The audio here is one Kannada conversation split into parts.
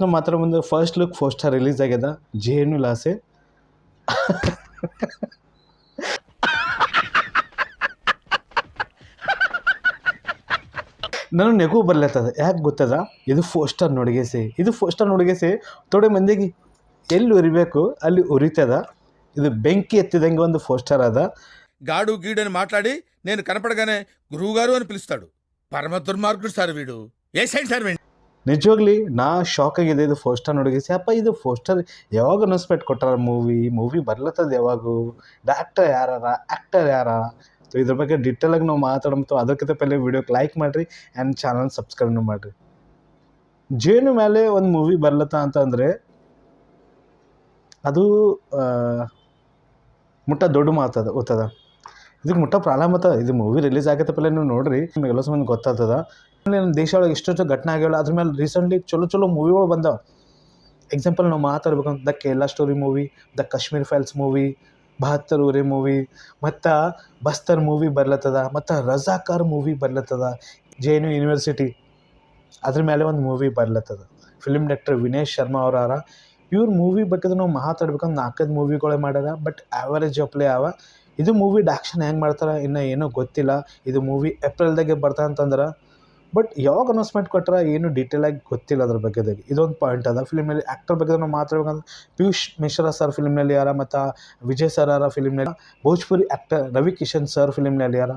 ನಮ್ಮ ಮಾತ್ರ ಒಂದು first look first star release ಆಗ್ಯದ ಜೇನು ಲಾಸೆ ನಾನು ನೆಗು ಬರ್ಲತ್ತದ ಯಾಕೆ ಗೊತ್ತದ ಇದು ಫೋಸ್ಟರ್ ನೋಡಿಗೆಸಿ ಇದು ಫೋಸ್ಟರ್ ನೋಡಿಗೆಸಿ ಥೋಡೆ ಮಂದಿಗೆ ಎಲ್ಲಿ ಉರಿಬೇಕು ಅಲ್ಲಿ ಉರಿತದ ಇದು ಬೆಂಕಿ ಎತ್ತಿದಂಗೆ ಒಂದು ಫೋಸ್ಟರ್ ಅದ గాడు గీడని మాట్లాడి నేను కనపడగానే గురువుగారు అని పిలుస్తాడు పరమ దుర్మార్గుడు సార్ వీడు ఏ సైడ్ సార్ వీడు ನಿಜವಾಗ್ಲಿ, ನಾ ಶಾಕ್ ಆಗಿದೆ ಇದು ಫೋಸ್ಟರ್ ನೋಡಿಗೆಸಿ, ಅಪ್ಪ, ಇದು ಫೋಸ್ಟರ್ ಯಾವಾಗ ಅನೌನ್ಸ್ಮೆಂಟ್ ಕೊಟ್ಟಾರ ಮೂವಿ ಮೂವಿ ಬರ್ಲತ್ತದ ಯಾವಾಗೂ? ಡಾಕ್ಟರ್ ಯಾರಾರ? ಆ್ಯಕ್ಟರ್ ಯಾರ? ಸೊ ಇದ್ರ ಬಗ್ಗೆ ಡಿಟೇಲ್ ಆಗಿ ನಾವು ಮಾತಾಡಂತು ಅದಕ್ಕಿಂತ ಪहिले ವಿಡಿಯೋಗೆ ಲೈಕ್ ಮಾಡಿರಿ ಆ್ಯಂಡ್ ಚಾನಲ್ ಸಬ್ಸ್ಕ್ರೈಬ್ನು ಮಾಡಿರಿ. ಜೇನು ಮೇಲೆ ಒಂದು ಮೂವಿ ಬರ್ಲತ್ತ ಅಂತಂದರೆ ಅದು ಮುಟ್ಟ ದೊಡ್ಡ ಮಾತದ ಗೊತ್ತದ ಇದಕ್ಕೆ ಮುಟ್ಟ ಪ್ರಾಬ್ಲಮ್ ಅದ ಇದು ಮೂವಿ ರಿಲೀಸ್ ಆಗತ್ತೆ ಪहिले ನೀವು ನೋಡ್ರಿ. ನಿಮ್ಗೆ ಎಲ್ಲ ಸಮಯ ಗೊತ್ತಾಗ್ತದ. ನಮ್ಮ ದೇಶ ಒಳಗೆ ಎಷ್ಟೆಷ್ಟು ಘಟನೆ ಆಗ್ಯಾವ ಅದ್ರ ಮೇಲೆ ರೀಸೆಂಟ್ಲಿ ಚಲೋ ಚಲೋ ಮೂವಿಗಳು ಬಂದಾವ. ಎಕ್ಸಾಂಪಲ್ ನಾವು ಮಾತಾಡ್ಬೇಕಂತ, the Kerala story movie the Kashmir files movie Bahattar Uri movie ಮತ್ತು ಬಸ್ತರ್ ಮೂವಿ ಬರ್ಲತ್ತದ, ಮತ್ತು ರಜಾಕಾರ್ ಮೂವಿ ಬರ್ಲತ್ತದ ಜೆ ಎನ್ ಯು ಯೂನಿವರ್ಸಿಟಿ ಅದ್ರ ಮೇಲೆ ಒಂದು ಮೂವಿ ಬರ್ಲತ್ತದ. ಫಿಲ್ಮ್ ಡೈರೆಕ್ಟರ್ ವಿನೇಶ್ ಶರ್ಮಾ ಅವರ ಇವ್ರ ಮೂವಿ ಬಗ್ಗೆ ನಾವು ಮಾತಾಡ್ಬೇಕಂದ್ರೆ ನಾಲ್ಕೈದು ಮೂವಿಗಳೇ ಮಾಡ್ಯಾರ ಬಟ್ ಆ್ಯಾವರೇಜ್ ಅಪ್ಲೈ ಅವ. ಇದು ಮೂವಿ ಡಾಕ್ಷನ್ ಹೆಂಗೆ ಮಾಡ್ತಾರೆ ಇನ್ನು ಏನೂ ಗೊತ್ತಿಲ್ಲ. ಇದು ಮೂವಿ ಏಪ್ರಿಲ್ದಾಗೆ ಬರ್ತಾ ಅಂತಂದ್ರೆ ಬಟ್ ಯಾವಾಗ ಅನೌನ್ಸ್ಮೆಂಟ್ ಕೊಟ್ಟರೆ ಏನು ಡೀಟೇಲಾಗಿ ಗೊತ್ತಿಲ್ಲ ಅದ್ರ ಬಗ್ಗೆ ಇದೊಂದು ಪಾಯಿಂಟ್ ಅದ. ಫಿಲ್ಮಲ್ಲಿ ಆ್ಯಕ್ಟರ್ ಬಗ್ಗೆ ನಾವು ಮಾತಾಡ್ಬೇಕಂದ್ರೆ ಪಿಯೂಷ್ ಮಿಶ್ರಾ ಸರ್ ಫಿಲ್ಮ್ನಲ್ಲಿ ಯಾರ ಮತ್ತು ವಿಜಯ್ ಸರ್ ಯಾರ ಫಿಲ್ಮ್ನಲ್ಲಿ ಭೋಜ್ಪುರಿ ಆ್ಯಕ್ಟರ್ ರವಿ ಕಿಶನ್ ಸರ್ ಫಿಲ್ಮ್ನಲ್ಲಿ ಯಾರ.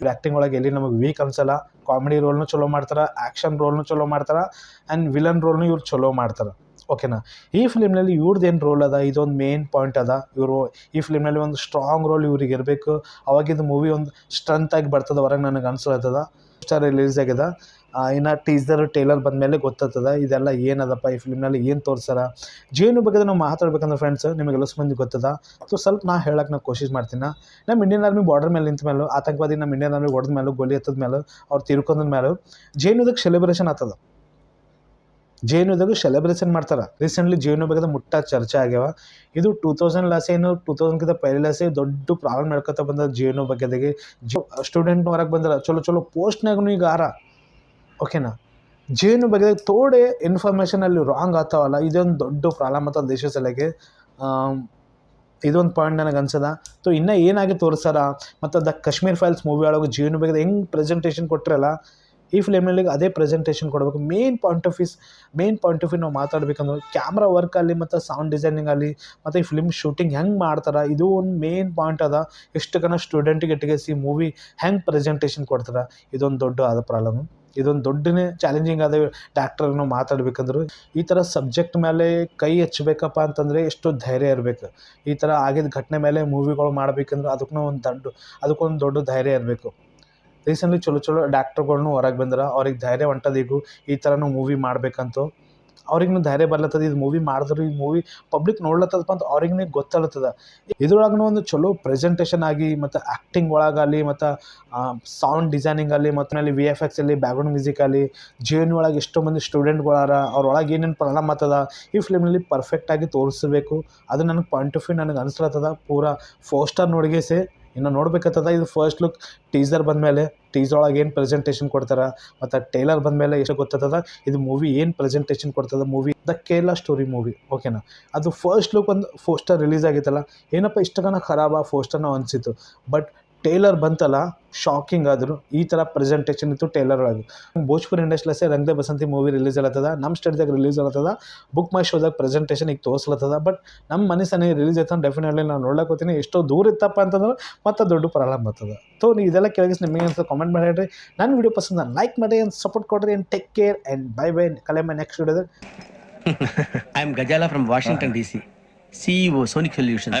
ಆ್ಯಕ್ಟಿಂಗ್ ಒಳಗೆ ಎಲ್ಲಿ ನಮಗೆ ವೀಕ್ ಅನ್ಸಲ್ಲ. ಕಾಮಿಡಿ ರೋಲ್ನು ಚಲೋ ಮಾಡ್ತಾರೆ ಆ್ಯಕ್ಷನ್ ರೋಲ್ನು ಚಲೋ ಮಾಡ್ತಾರೆ ಆ್ಯಂಡ್ ವಿಲನ್ ರೋಲ್ನು ಇವ್ರು ಚಲೋ ಮಾಡ್ತಾರೆ. ಓಕೆನಾ? ಈ ಫಿಲ್ಮ್ನಲ್ಲಿ ಇವ್ರದ್ದು ಏನು ರೋಲ್ ಅದ? ಇದೊಂದು ಮೇನ್ ಪಾಯಿಂಟ್ ಅದ. ಇವರು ಈ ಫಿಲ್ಮ್ನಲ್ಲಿ ಒಂದು ಸ್ಟ್ರಾಂಗ್ ರೋಲ್ ಇವ್ರಿಗೆ ಇರಬೇಕು. ಅವಾಗಿದ್ದು ಮೂವಿ ಒಂದು ಸ್ಟ್ರೆಂತ್ ಆಗಿ ಬರ್ತದೆ ಹೊರಗೆ ನನಗೆ ಅನ್ಸ್ಲತ್ತದ. ಸ್ಟಾರ್ ರಿಲೀಸ್ ಆಗ್ಯದ. ಇನ್ನು ಟೀಸರ್ ಟೇಲರ್ ಬಂದ ಮೇಲೆ ಗೊತ್ತಾಗ್ತದ ಇದೆಲ್ಲ ಏನದಪ್ಪ ಈ ಫಿಲ್ಮ್ನಲ್ಲಿ? ಏನು ತೋರಿಸಾರ ಜೇನು ಬಗ್ಗೆ ನಾವು ಮಾತಾಡ್ಬೇಕಂದ್ರೆ ಫ್ರೆಂಡ್ಸ್ ನಿಮಗೆಲ್ಲ ಮಂದಿ ಗೊತ್ತದ. ಸೊ ಸ್ವಲ್ಪ ನಾ ಹೇಳಕ್ಕೆ ನಾ ಕೋಶಿಶ್ ಮಾಡ್ತೀನಿ. ನಮ್ಮ ಇಂಡಿಯನ್ ಆರ್ಮಿ ಬಾರ್ಡರ್ ಮೇಲೆ ನಿಂತ ಮೇಲೆ, ಆತಂಕವಾದಿ ನಮ್ಮ ಇಂಡಿಯನ್ ಆರ್ಮಿ ಹೊಡೆದ ಮೇಲೆ, ಗೋಲಿ ಎತ್ತದ ಮೇಲೆ, ಅವ್ರು ತಿರ್ಕೊಂಡ ಮೇಲೆ ಜೇನುದಕ್ಕೆ ಸೆಲೆಬ್ರೇಷನ್ ಆಗ್ತದ ಜೇನುದಾಗ ಸೆಲೆಬ್ರೇಷನ್ ಮಾಡ್ತಾರೆ. ರೀಸೆಂಟ್ಲಿ ಜೇನು ಬಗ್ಗೆ ಮುಟ್ಟ ಚರ್ಚೆ ಆಗ್ಯಾವ. ಇದು ಟೂ ತೌಸಂಡ್ ಲಾಸ್ ಏನು ಟೂ ತೌಸಂಡ್ಕಿಂತ ಪೈಲೆ ಲಾಸೆ ದೊಡ್ಡ ಪ್ರಾಬ್ಲಮ್ ನಡ್ಕೊತ ಬಂದ ಜೇನು ಬಗ್ಗೆದಾಗೆ ಸ್ಟೂಡೆಂಟ್ ಹೊರಗೆ ಬಂದ್ರೆ, ಚಲೋ ಚಲೋ ಪೋಸ್ಟ್ನಾಗೂ ಈಗ ಆರ. ಓಕೆನಾ ಜೇನು ಬಗ್ಗೆ ತೋಡೆ ಇನ್ಫಾರ್ಮೇಷನ್ ಅಲ್ಲಿ ರಾಂಗ್ ಆಗ್ತಾವಲ್ಲ, ಇದೊಂದು ದೊಡ್ಡ ಪ್ರಾಬ್ಲಮ್ ಆತ ದೇಶ ಸಲಗೆ. ಇದೊಂದು ಪಾಯಿಂಟ್ ನನಗೆ ಅನ್ಸದ. ಸೊ ಇನ್ನೂ ಏನಾಗಿ ತೋರಿಸ್ತಾರ ಮತ್ತು ದ ಕಾಶ್ಮೀರ್ ಫೈಲ್ಸ್ ಮೂವಿ ಒಳಗೆ ಜೀವನ ಬಗ್ಗೆ ಹೆಂಗೆ ಪ್ರೆಸೆಂಟೇಷನ್ ಕೊಟ್ಟರಲ್ಲ ಈ ಫಿಲ್ಮಲ್ಲಿ ಅದೇ ಪ್ರೆಸೆಂಟೇಷನ್ ಕೊಡಬೇಕು. Main point of is main point of view ನಾವು ಮಾತಾಡ್ಬೇಕಂದ್ರೆ ಕ್ಯಾಮ್ರಾ ವರ್ಕ್ ಅಲ್ಲಿ ಮತ್ತು ಸೌಂಡ್ ಡಿಸೈನಿಂಗ್ ಅಲ್ಲಿ ಮತ್ತು ಈ ಫಿಲ್ಮ್ ಶೂಟಿಂಗ್ ಹೆಂಗೆ ಮಾಡ್ತಾರೆ, ಇದು ಒಂದು ಮೇನ್ ಪಾಯಿಂಟ್ ಅದ. ಎಷ್ಟು ಕನ ಸ್ಟೂಡೆಂಟಿಗೆ ಇಟ್ಟಿಗೆಸಿ ಮೂವಿ ಹೆಂಗೆ ಪ್ರೆಸೆಂಟೇಷನ್ ಕೊಡ್ತಾರೆ, ಇದೊಂದು ದೊಡ್ಡ ಆದ ಪ್ರಾಬ್ಲಮ್ ಇದೊಂದು ದೊಡ್ಡನೇ ಚಾಲೆಂಜಿಂಗ್ ಆದ ನಾವು ಮಾತಾಡ್ಬೇಕಂದ್ರೆ ಈ ಥರ ಸಬ್ಜೆಕ್ಟ್ ಮೇಲೆ ಕೈ ಹೆಚ್ಚಬೇಕಪ್ಪ ಅಂತಂದರೆ ಎಷ್ಟು ಧೈರ್ಯ ಇರಬೇಕು. ಈ ಥರ ಆಗಿದ ಘಟನೆ ಮೇಲೆ ಮೂವಿಗಳು ಮಾಡ್ಬೇಕಂದ್ರೆ ಅದಕ್ಕೂ ಒಂದು ದೊಡ್ಡ, ಅದಕ್ಕೊಂದು ದೊಡ್ಡ ಧೈರ್ಯ ಇರಬೇಕು. ರೀಸೆಂಟ್ಲಿ ಚಲೋ ಚಲೋ ಡಾಕ್ಟರ್ಗಳ್ನು ಹೊರಗೆ ಬಂದ್ರೆ, ಅವ್ರಿಗೆ ಧೈರ್ಯ ಹೊಂಟದ ಈಗ ಈ ಥರನೂ ಮೂವಿ ಮಾಡಬೇಕಂತ. ಅವ್ರಿಗೂ ಧೈರ್ಯ ಬರ್ಲತ್ತದ, ಇದು ಮೂವಿ ಮಾಡಿದ್ರು, ಈ ಮೂವಿ ಪಬ್ಲಿಕ್ ನೋಡ್ಲತ್ತದಪ್ಪ ಅಂತ ಅವ್ರಿಗೆ ಗೊತ್ತಲತ್ತದ. ಇದ್ರೊಳಗೂ ಒಂದು ಚಲೋ ಪ್ರೆಸೆಂಟೇಷನ್ ಆಗಿ, ಮತ್ತು ಆ್ಯಕ್ಟಿಂಗ್ ಒಳಗಾಗಲಿ, ಮತ್ತು ಸೌಂಡ್ ಡಿಸೈನಿಂಗ್ ಅಲ್ಲಿ, ಮತ್ತು ಅಲ್ಲಿ ವಿ ಎಫ್ ಎಕ್ಸ್ ಅಲ್ಲಿ ಬ್ಯಾಕ್ಗ್ರೌಂಡ್ ಮ್ಯೂಸಿಕ್ ಅಲ್ಲಿ ಎನ್ ಒಳಗೆ ಎಷ್ಟೋ ಮಂದಿ ಸ್ಟೂಡೆಂಟ್ಗಳಾರ ಅವ್ರೊಳಗೆ ಏನೇನು ಪ್ರಾಬ್ಲಮ್ ಆಗ್ತದ ಈ ಫಿಲ್ಮ್ನಲ್ಲಿ ಪರ್ಫೆಕ್ಟಾಗಿ ತೋರಿಸ್ಬೇಕು. ಅದು ನನಗೆ ಪಾಯಿಂಟ್ ಆಫ್ ವ್ಯೂ ನನಗೆ ಅನಿಸ್ಲತ್ತದ, ಪೂರಾ ಫೋಸ್ಟರ್ ನೋಡಿಗೆಸೆ. ಇನ್ನು ನೋಡ್ಬೇಕತ್ತದ ಇದು ಫಸ್ಟ್ ಲುಕ್ ಟೀಸರ್ ಬಂದಮೇಲೆ ಟೀಸರ್ ಒಳಗೆ ಏನು ಪ್ರೆಸೆಂಟೇಷನ್ ಕೊಡ್ತಾರೆ, ಮತ್ತು ಟೇಲರ್ ಬಂದಮೇಲೆ ಎಷ್ಟು ಗೊತ್ತದ ಇದು ಮೂವಿ ಏನು ಪ್ರೆಸೆಂಟೇಷನ್ ಕೊಡ್ತದ movie the Kerala story movie ಓಕೆನಾ ಅದು ಫಸ್ಟ್ ಲುಕ್ ಒಂದು ಫೋಸ್ಟರ್ ರಿಲೀಸ್ ಆಗಿತ್ತಲ್ಲ, ಏನಪ್ಪ ಇಷ್ಟಗನ ಖರಾಬ ಫೋಸ್ಟರ್ ನಾವು ಅನಿಸಿತ್ತು ಬಟ್ ಟೇಲರ್ ಬಂತಲ್ಲ ಶಾಕಿಂಗ್ ಆದರು ಈ ಥರ ಪ್ರೆಸೆಂಟೇಷನ್ ಇತ್ತು ಟೇಲರ್ ಒಳಗೆ. ಭೋಜ್ಪುರಿ ಇಂಡಸ್ಟ್ರಿಲಸೆ ರಂಗದೆ ಬಸಂತಿ ಮೂವಿ ರಿಲೀಸ್ ಆಗ್ತದ ನಮ್ಮ ಸ್ಟೇಟ್ದಾಗ ರಿಲೀಸ್ ಆಗ್ತದ ಬುಕ್ ಮೈ ಶೋದಾಗ ಪ್ರೆಸೆಂಟೇಷನ್ ಈಗ ತೋರಿಸ್ಲತ್ತದ ಬಟ್ ನಮ್ಮ ಮನಸ್ಸನ್ನ ಸನಿ ರಿಲೀಸ್ ಆಯ್ತು ಡೆಫಿನೆಟ್ಲಿ ನಾನು ನೋಡ್ಲಾಕೋತೀನಿ ಎಷ್ಟೋ ದೂರ ಇತ್ತಪ್ಪ ಅಂತಂದ್ರೆ ಮತ್ತೆ ದೊಡ್ಡ ಪ್ರಾಬ್ಲಮ್ ಬರ್ತದೆ ಸೊ ನೀವು ಇದೆಲ್ಲ ಕೇಳಿಸ್ ನಿಮಗೆ ಅಂತ ಕಾಮೆಂಟ್ ಮಾಡಿ ಹೇಳ್ರಿ. ನನ್ನ ವಿಡಿಯೋ ಪಸಂದ ಲೈಕ್ ಮಾಡಿ ಆ್ಯಂಡ್ ಸಪೋರ್ಟ್ ಕೊಡ್ರಿ and take care and bye bye ಕಲೆ my next I am I'm from Washington D C CEO Sonic Solutions.